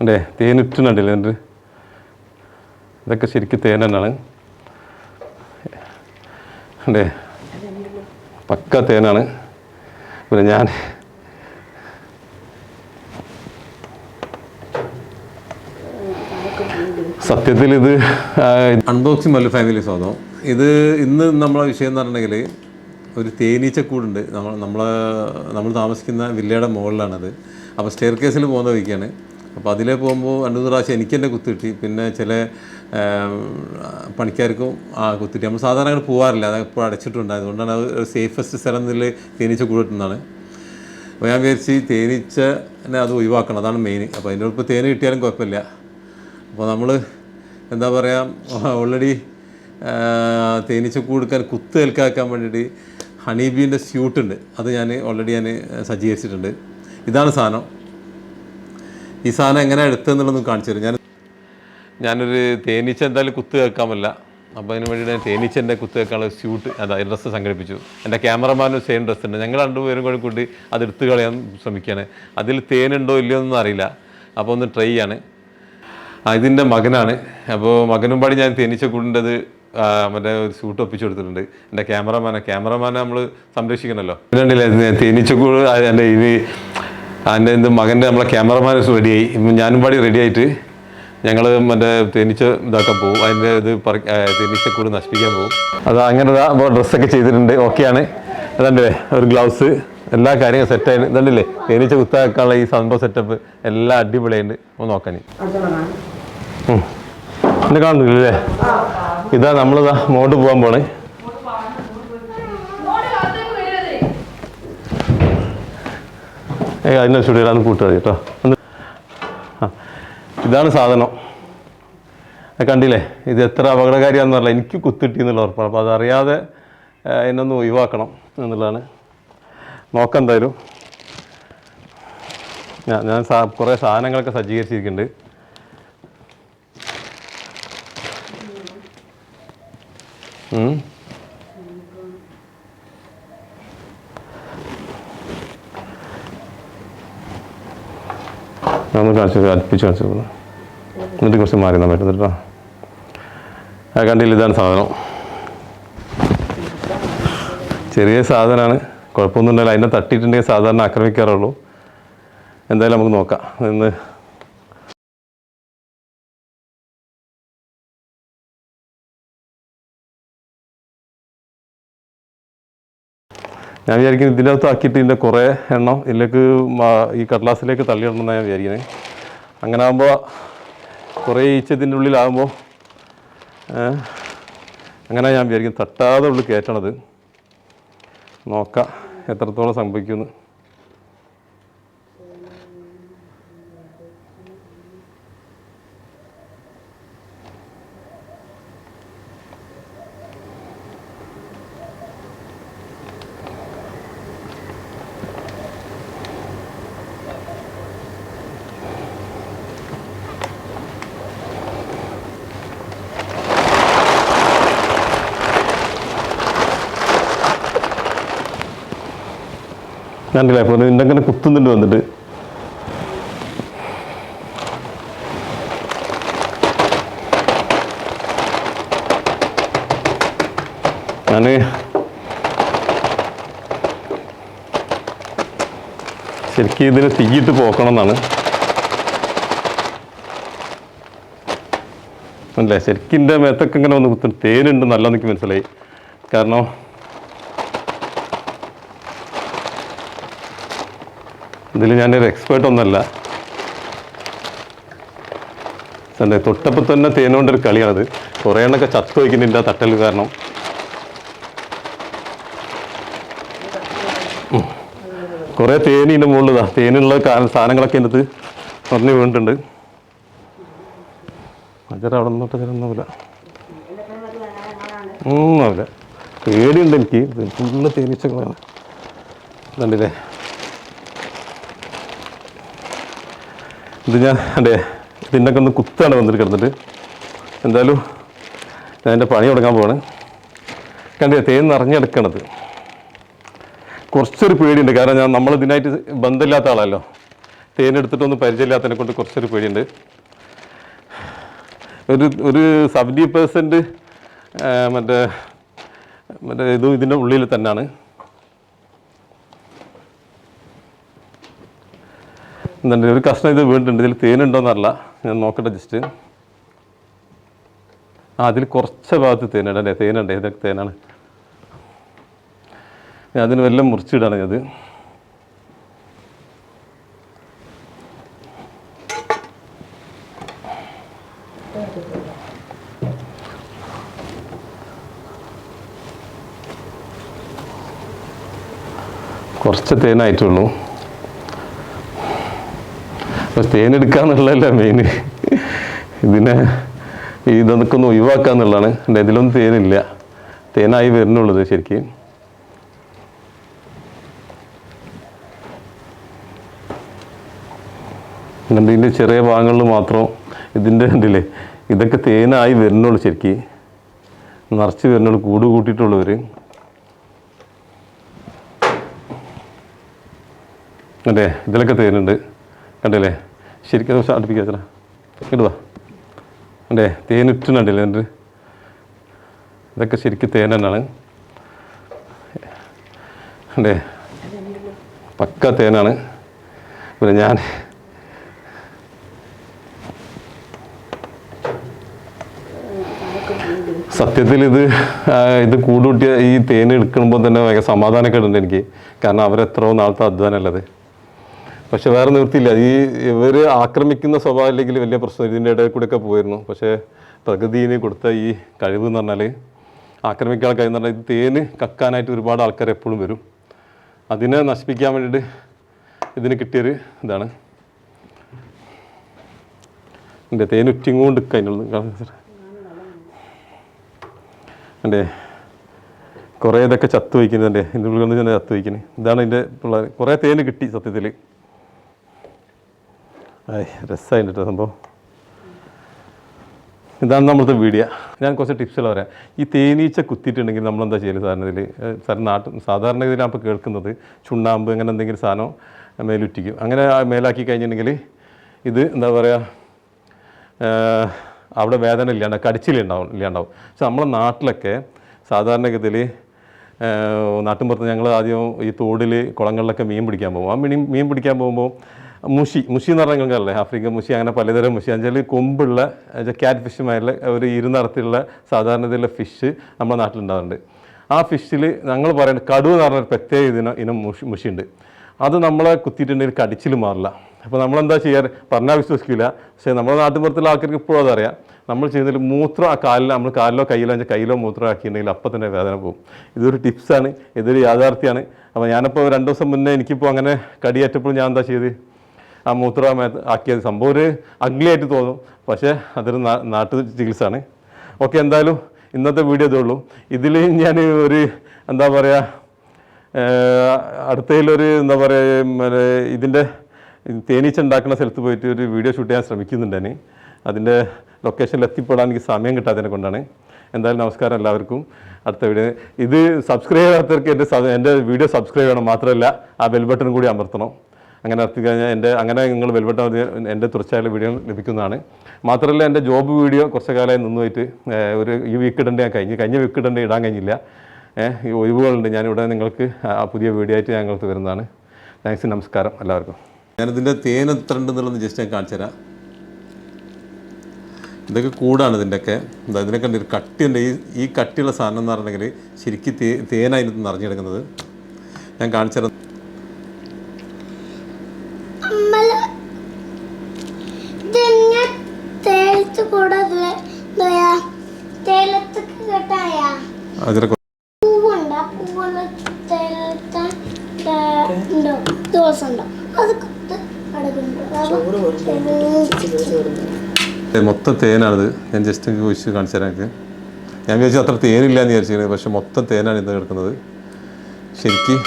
അല്ലേ തേനിട്ടുണ്ടല്ലേ എന്നിട്ട്? ഇതൊക്കെ ശരിക്കും തേൻ തന്നെയാണ്. അല്ലേ പക്ക തേനാണ്. പിന്നെ ഞാൻ സത്യത്തിൽ ഇത് അൺബോക്സിംഗ് മല്ലു ഫാമിലി സ്വാദം ഇത് ഇന്ന് നമ്മളെ വിഷയം എന്ന് പറഞ്ഞിട്ടുണ്ടെങ്കിൽ ഒരു തേനീച്ചക്കൂടുണ്ട് നമ്മൾ നമ്മൾ നമ്മൾ താമസിക്കുന്ന വില്ലയുടെ മുകളിലാണത്. അപ്പോൾ സ്റ്റെയർ കേസിൽ പോകുന്ന വഴിക്കാണ്. അപ്പോൾ അതിലേ പോകുമ്പോൾ രണ്ടു മൂന്ന് പ്രാവശ്യം എനിക്ക് തന്നെ കുത്തി കിട്ടി. പിന്നെ ചില പണിക്കാർക്കും ആ കുത്തിട്ടി നമ്മൾ സാധാരണ അങ്ങനെ പോകാറില്ല അത് ഇപ്പോൾ അടച്ചിട്ടുണ്ട്. അതുകൊണ്ടാണ് അത് സേഫസ്റ്റ് സ്ഥലം എന്നതിൽ തേനീച്ച കിട്ടുന്നതാണ്. അപ്പോൾ ഞാൻ വിചാരിച്ച് തേനീച്ചനെ അത് ഒഴിവാക്കണം. അതാണ് മെയിൻ അപ്പോൾ അതിന്റെ ഇപ്പോൾ തേന കിട്ടിയാലും കുഴപ്പമില്ല. അപ്പോൾ നമ്മൾ എന്താ പറയുക ഓൾറെഡി തേനീച്ച കൊടുക്കാൻ കുത്ത് ഏൽക്കാക്കാൻ വേണ്ടിയിട്ട് ഹണി ബീന്റെ സ്യൂട്ട് ഉണ്ട് അത് ഞാൻ ഓൾറെഡി ഞാൻ സജ്ജീകരിച്ചിട്ടുണ്ട്. ഇതാണ് സാധനം. ഈ സാധനം എങ്ങനെ എടുത്തതെന്നുള്ളതൊന്നും കാണിച്ചു തരും ഞാൻ ഞാനൊരു തേനീച്ച എന്തായാലും കുത്ത് കേൾക്കാമല്ല. അപ്പോൾ അതിന് വേണ്ടി ഞാൻ തേനീച്ചന്റെ കുത്ത് കേൾക്കാനുള്ള സ്യൂട്ട് അതാ ഡ്രസ്സ് സംഘടിപ്പിച്ചു. എന്റെ ക്യാമറമാനും സെയിം ഡ്രസ്സ് ഉണ്ട് ഞങ്ങൾ രണ്ടുപേരും കൂടി കൂടി അത് എടുത്ത് കളയാൻ ശ്രമിക്കുകയാണ്. അതിൽ തേനുണ്ടോ ഇല്ലയോ എന്നൊന്നും അറിയില്ല. അപ്പോൾ ഒന്ന് ട്രൈ ചെയ്യാണ് ആ ഇതിന്റെ മകനാണ്. അപ്പോൾ മകനും പാടി ഞാൻ തേനീച്ച തേനീച്ചക്കൂടിന്റെത് മറ്റേ ഒരു സ്യൂട്ട് ഒപ്പിച്ചു കൊടുത്തിട്ടുണ്ട്. എന്റെ ക്യാമറമാനെ ക്യാമറമാനെ നമ്മൾ സംരക്ഷിക്കണമല്ലോ തേനീച്ച തേനീച്ചക്കൂട് എന്റെ ഇത് എന്റെ എന്ത് മകന്റെ നമ്മളെ ക്യാമറമാൻ റെഡിയായി ഞാനും പാടി റെഡിയായിട്ട് ഞങ്ങൾ മറ്റേ തേനീച്ച ഇതാക്കാൻ പോകും അതിന്റെ ഇത് പറ കൂടെ നശിപ്പിക്കാൻ പോകും അത് അങ്ങനെ അപ്പോൾ ഡ്രസ്സൊക്കെ ചെയ്തിട്ടുണ്ട്. ഓക്കെയാണ് അതല്ലേ ഒരു ഗ്ലൗസ്. എല്ലാ കാര്യങ്ങളും സെറ്റായി ഇതല്ലേ തേനീച്ച കുത്താക്കാനുള്ള ഈ സംഭവം സെറ്റപ്പ് എല്ലാം അടിപൊളിയുണ്ട് ഒന്ന് നോക്കാൻ. എന്നെ കാണുന്നില്ലേ ഇതാ നമ്മളിതാ മോട്ട് പോകാൻ പോണേ. അതിന്റെ ചുടിയിടാന്ന് കൂട്ടുക കേട്ടോ. ആ. ഇതാണ് സാധനം. കണ്ടില്ലേ? ഇത് എത്ര അപകടകാരിയാണെന്ന് പറഞ്ഞാൽ എനിക്ക് കുത്തിട്ടി എന്നുള്ള ഉറപ്പാണ്. അപ്പോൾ അതറിയാതെ എന്നൊന്ന് ഒഴിവാക്കണം എന്നുള്ളതാണ്. നോക്കാം എന്തായാലും. ഞാൻ ഞാൻ സാ കുറേ സാധനങ്ങളൊക്കെ സജ്ജീകരിച്ചിരിക്കുന്നുണ്ട്. ഉം. ഒന്ന് കാണിച്ചു അടുപ്പിച്ച് കാണിച്ചു കൊടുക്കുന്നു. എന്നിട്ട് കുറച്ച് മാറി നമ്മൾ എടുത്തിട്ട് ആ കണ്ടില്ല ഇതാണ് സാധനം. ചെറിയ സാധനമാണ് കുഴപ്പമൊന്നും ഉണ്ടല്ലോ അതിനെ തട്ടിയിട്ടുണ്ടെങ്കിൽ സാധാരണ ആക്രമിക്കാറുള്ളൂ. എന്തായാലും നമുക്ക് നോക്കാം. ഇന്ന് ഞാൻ വിചാരിക്കുന്നു ഇതിനകത്ത് ആക്കിയിട്ട് ഇതിന്റെ കുറേ എണ്ണം ഇതിലേക്ക് ഈ കടലാസിലേക്ക് തള്ളിയിടണമെന്നാണ് ഞാൻ വിചാരിക്കുന്നത് അങ്ങനെ ആകുമ്പോൾ കുറേ ഈച്ച ഇതിന്റെ ഉള്ളിലാകുമ്പോൾ അങ്ങനെ ഞാൻ വിചാരിക്കുന്നത് തട്ടാതെ ഉള്ളിൽ കയറ്റണത്. നോക്കാം എത്രത്തോളം സംഭവിക്കുമെന്ന്. കണ്ടില്ലേ? അപ്പോൾ ഇതിന്റെ അങ്ങനെ കുത്തുന്നുണ്ട് വന്നിട്ട്. ഞാൻ ശരിക്കും ഇതിന് തീയിട്ട് പോക്കണം എന്നാണ് അല്ലേ ശരിക്കും എന്റെ മേത്തൊക്കെ ഇങ്ങനെ വന്ന് കുത്തുന്നു തേനുണ്ട് നല്ലതെന്ന് മനസ്സിലായി. കാരണം ഇതിൽ ഞാനൊരു എക്സ്പേർട്ട് ഒന്നല്ല. അല്ലേ തൊട്ടപ്പോൾ തന്നെ തേനുകൊണ്ടൊരു കളിയാണത്. കുറേ എണ്ണൊക്കെ ചത്തു വയ്ക്കുന്നില്ല തട്ടൽ കാരണം. കുറേ തേനി ഇതിന്റെ മുകളിലാണ് തേനുള്ള സാധനങ്ങളൊക്കെ എന്റെ പറഞ്ഞു വീണിട്ടുണ്ട്. അജറ അവിടെ നിന്നോട്ട് തരുന്നില്ല ഒന്നുമില്ല. പേടിയുണ്ട് എനിക്ക്. ഫുള്ള് തേനീച്ചകളാണ്. കണ്ടില്ലേ ഇത് ഞാൻ അതെ ഇതിന്റെ ഒക്കെ ഒന്ന് കുത്താണ് വന്നിട്ട് കിടന്നിട്ട്. എന്തായാലും ഞാൻ എന്റെ പണി തുടങ്ങാൻ പോവാണ്. കണ്ടേ തേൻ നിറഞ്ഞെടുക്കണത്. കുറച്ചൊരു പേടിയുണ്ട്. കാരണം ഞാൻ നമ്മൾ ഇതിനായിട്ട് ബന്ധമില്ലാത്ത ആളല്ലോ. തേനെടുത്തിട്ടൊന്നും പരിചയമില്ലാത്തതിനെ കൊണ്ട് കുറച്ചൊരു പേടിയുണ്ട്. ഒരു ഒരു സെവന്റി പെർസെന്റ് മറ്റേ മറ്റേ ഇതും ഇതിന്റെ ഉള്ളിൽ തന്നെയാണ്. എന്തുണ്ട് ഒരു കഷ്ണം ഇത് വീണിട്ടുണ്ട്. ഇതിൽ തേനുണ്ടോയെന്നറില്ല ഞാൻ നോക്കട്ടെ ജസ്റ്റ് ആ അതിൽ കുറച്ച് ഭാഗത്ത് തേനുണ്ട് അല്ലേ? തേനുണ്ട്. ഇതൊക്കെ തേനാണ്? ഞാൻ അതിന് വല്ല മുറിച്ചിടാണ് അത്. കുറച്ച് തേനായിട്ടുള്ളൂ അപ്പോൾ തേനെടുക്കാന്നുള്ളതല്ല മെയിൻ ഇതിനെ ഇതൊക്കെ ഒന്ന് ഒഴിവാക്കുക എന്നുള്ളതാണ്. എന്റെ ഇതിലൊന്നും തേനില്ല. തേനായി വരുന്നുള്ളത് ശരിക്കും. ഇതിന്റെ ചെറിയ ഭാഗങ്ങളിൽ മാത്രം ഇതിന്റെ ഉണ്ടല്ലേ ഇതൊക്കെ തേനായി വരുന്നുള്ളൂ ശരിക്ക്. നിറച്ച് വരുന്നുള്ളൂ കൂട് കൂട്ടിയിട്ടുള്ളവർ അതെ ഇതിലൊക്കെ തേനുണ്ട്. കണ്ടില്ലേ? ശരിക്കും ദിവസം അടുപ്പിക്കാത്ര ഇടുവാ. അതെ തേനിട്ടുണ്ടല്ലേ എന്റെ ഇതൊക്കെ ശരിക്കും തേൻ തന്നെയാണ്. അല്ലേ പക്ക തേനാണ്. പിന്നെ ഞാൻ സത്യത്തിൽ ഇത് ഇത് കൂടുകൂട്ടിയ ഈ തേൻ എടുക്കുമ്പോൾ തന്നെ ഭയങ്കര സമാധാനമൊക്കെ ഉണ്ട് എനിക്ക്. കാരണം അവരെത്രയോ നാളത്തെ അധ്വാനമല്ലത് പക്ഷെ വേറെ നിവൃത്തിയില്ല. ഈ ഇവർ ആക്രമിക്കുന്ന സ്വഭാവം അല്ലെങ്കിൽ വലിയ പ്രശ്നം ഇതിന്റെ ഇടയിൽ കൂടെ ഒക്കെ പോയിരുന്നു. പക്ഷേ പ്രകൃതിന് കൊടുത്ത ഈ കഴിവ് എന്ന് പറഞ്ഞാൽ ആക്രമിക്കാൻ കഴിയുന്ന പറഞ്ഞാൽ ഇത് തേന് കക്കാനായിട്ട് ഒരുപാട് ആൾക്കാർ എപ്പോഴും വരും. അതിനെ നശിപ്പിക്കാൻ വേണ്ടിയിട്ട് ഇതിന് കിട്ടിയൊരു ഇതാണ്. എന്റെ തേൻ ഉറ്റിങ്ങോണ്ട് അതിനുള്ളത് എന്റെ കുറേ ഇതൊക്കെ ചത്തു വയ്ക്കുന്നത് എന്റെ. ഇതിന്റെ ഉള്ളിൽ നിന്ന് തന്നെ ചത്തു വയ്ക്കുന്നത് ഇതാണ് എന്റെ പിള്ളേർ കുറേ തേന് കിട്ടി സത്യത്തിൽ രസമായിട്ട് കേട്ടോ സംഭവം. ഇതാണ് നമ്മളത്തെ വീഡിയോ. ഞാൻ കുറച്ച് ടിപ്സുകൾ പറയാം. ഈ തേനീച്ച കുത്തിയിട്ടുണ്ടെങ്കിൽ നമ്മളെന്താ ചെയ്യൽ സാധാരണ ഇതിൽ സാർ നാട്ടിൽ സാധാരണ ഇതിൽ അപ്പോൾ കേൾക്കുന്നത് ചുണ്ണാമ്പ് അങ്ങനെ എന്തെങ്കിലും സാധനം മേലുറ്റിക്കും. അങ്ങനെ മേലാക്കി കഴിഞ്ഞിട്ടുണ്ടെങ്കിൽ ഇത് എന്താ പറയുക അവിടെ വേദന ഇല്ലാണ്ട് കടിച്ചിലുണ്ടാവും ഇല്ലാണ്ടാവും. പക്ഷെ നമ്മളെ നാട്ടിലൊക്കെ സാധാരണഗതിയിൽ നാട്ടിൻപുറത്ത് ഞങ്ങൾ ആദ്യം ഈ തോടിൽ കുളങ്ങളിലൊക്കെ മീൻ പിടിക്കാൻ പോകും. ആ മീൻ മീൻ പിടിക്കാൻ പോകുമ്പോൾ മുഷി മുഷി എന്ന് പറഞ്ഞാൽ നിങ്ങൾക്കല്ലേ ആഫ്രിക്കൻ മുഷി അങ്ങനെ പലതരം മുഷി. എന്നുവെച്ചാൽ കൊമ്പുള്ള ക്യാറ്റ് ഫിഷുമായുള്ള ഒരു ഇരുനിറത്തിലുള്ള സാധാരണതയുള്ള ഫിഷ് നമ്മുടെ നാട്ടിലുണ്ടാകുന്നുണ്ട് ആ ഫിഷിൽ ഞങ്ങൾ പറയുന്നത് കടുവ എന്ന് പറഞ്ഞൊരു പ്രത്യേക ഇതിന് ഇനം മുഷി മുഷിയുണ്ട്. അത് നമ്മളെ കുത്തിയിട്ടുണ്ടെങ്കിൽ കടിച്ചിൽ മാറില്ല. അപ്പോൾ നമ്മളെന്താ ചെയ്യാറ് പറഞ്ഞാൽ വിശ്വസിക്കില്ല പക്ഷേ നമ്മുടെ നാട്ടിൻപുറത്തുള്ള ആൾക്കാർക്ക് ഇപ്പോഴും അതറിയാം. നമ്മൾ ചെയ്യുന്നതിൽ മൂത്രം ആ കാലിൽ നമ്മൾ കാലിലോ കയ്യിലോ അഞ്ച് കയ്യിലോ മൂത്രം ആക്കിയിട്ടുണ്ടെങ്കിൽ അപ്പം തന്നെ വേദന പോകും. ഇതൊരു ടിപ്സാണ് ഇതൊരു യാഥാർത്ഥ്യമാണ്. അപ്പോൾ ഞാനിപ്പോൾ രണ്ട് ദിവസം മുന്നേ എനിക്കിപ്പോൾ അങ്ങനെ കടിയേറ്റപ്പോൾ ഞാൻ എന്താ ചെയ്ത്? ആ മൂത്രം ആക്കിയത്. സംഭവം ഒരു അഗ്ലിയായിട്ട് തോന്നും. പക്ഷേ അതൊരു നാട്ടു ചികിത്സയാണ്. ഓക്കെ എന്തായാലും ഇന്നത്തെ വീഡിയോ ഇതേ ഉള്ളൂ. ഇതിൽ ഞാൻ ഒരു എന്താ പറയുക അടുത്തതിലൊരു എന്താ പറയുക ഇതിന്റെ തേനീച്ച ഉണ്ടാക്കുന്ന സ്ഥലത്ത് പോയിട്ട് ഒരു വീഡിയോ ഷൂട്ട് ചെയ്യാൻ ശ്രമിക്കുന്നുണ്ട് ഞാൻ അതിന്റെ ലൊക്കേഷനിൽ എത്തിപ്പെടാൻ എനിക്ക് സമയം കിട്ടാത്തതിനെ കൊണ്ടാണ്. എന്തായാലും നമസ്കാരം എല്ലാവർക്കും. അടുത്ത വീഡിയോ. ഇത് സബ്സ്ക്രൈബ് ചെയ്യാത്തവർക്ക് എന്റെ എന്റെ വീഡിയോ സബ്സ്ക്രൈബ് ചെയ്യണം മാത്രമല്ല ആ ബെൽ ബട്ടൺ കൂടി അമർത്തണം. അങ്ങനെ നടത്തി കഴിഞ്ഞാൽ എന്റെ അങ്ങനെ നിങ്ങൾ ബെൽബട്ടൺ മതി എന്റെ തുടർച്ചയായുള്ള വീഡിയോ ലഭിക്കുന്നതാണ്. മാത്രമല്ല എന്റെ ജോബ് വീഡിയോ കുറച്ച് കാലമായി നിന്നുപോയിട്ട് പോയിട്ട് ഒരു ഈ വീക്ക് ഇടേണ്ട ഞാൻ കഴിഞ്ഞ് കഴിഞ്ഞ വീക്ക് ഇടേണ്ട ഇടാൻ കഴിഞ്ഞില്ല. ഈ ഒഴിവുകളുണ്ട് ഞാനിവിടെ നിങ്ങൾക്ക് ആ പുതിയ വീഡിയോ ആയിട്ട് ഞങ്ങൾക്ക് വരുന്നതാണ്. താങ്ക്സ് നമസ്കാരം എല്ലാവർക്കും. ഞാനിതിന്റെ തേൻ എത്ര ഉണ്ടെന്നുള്ളത് ജസ്റ്റ് ഞാൻ കാണിച്ചു തരാം. ഇതൊക്കെ കൂടാണ് ഇതിന്റെയൊക്കെ. ഇതിനൊക്കെ ഒരു കട്ടിയുണ്ട് ഈ ഈ കട്ടിയുള്ള സാധനം എന്ന് പറഞ്ഞിട്ടുണ്ടെങ്കിൽ ശരിക്കും തേ തേനായിരുന്നു നിറഞ്ഞെടുക്കുന്നത്. ഞാൻ കാണിച്ചു തരാം അമ്മല ഇതെന്നെ തേലത്ത് കൂടതിൽ എന്താ തേലത്തൊക്കെ കേട്ടായ അതിനെ പൂവുണ്ട് ആ പൂവുള്ള തേലത്തെ ഉണ്ടോ ദിവസം ഉണ്ടോ അത് കുത്ത് അടക്കുന്നുണ്ട്. മൊത്തം തേനാണിത്. ഞാൻ ജസ്റ്റ് ചോദിച്ച് കാണിച്ചു തരാം എനിക്ക്. ഞാൻ വിചാരിച്ചു അത്ര തേനില്ല എന്ന് വിചാരിച്ചിരുന്നത് പക്ഷെ മൊത്തം തേനാണ് ഇത് കിടക്കുന്നത്. ശരിക്കും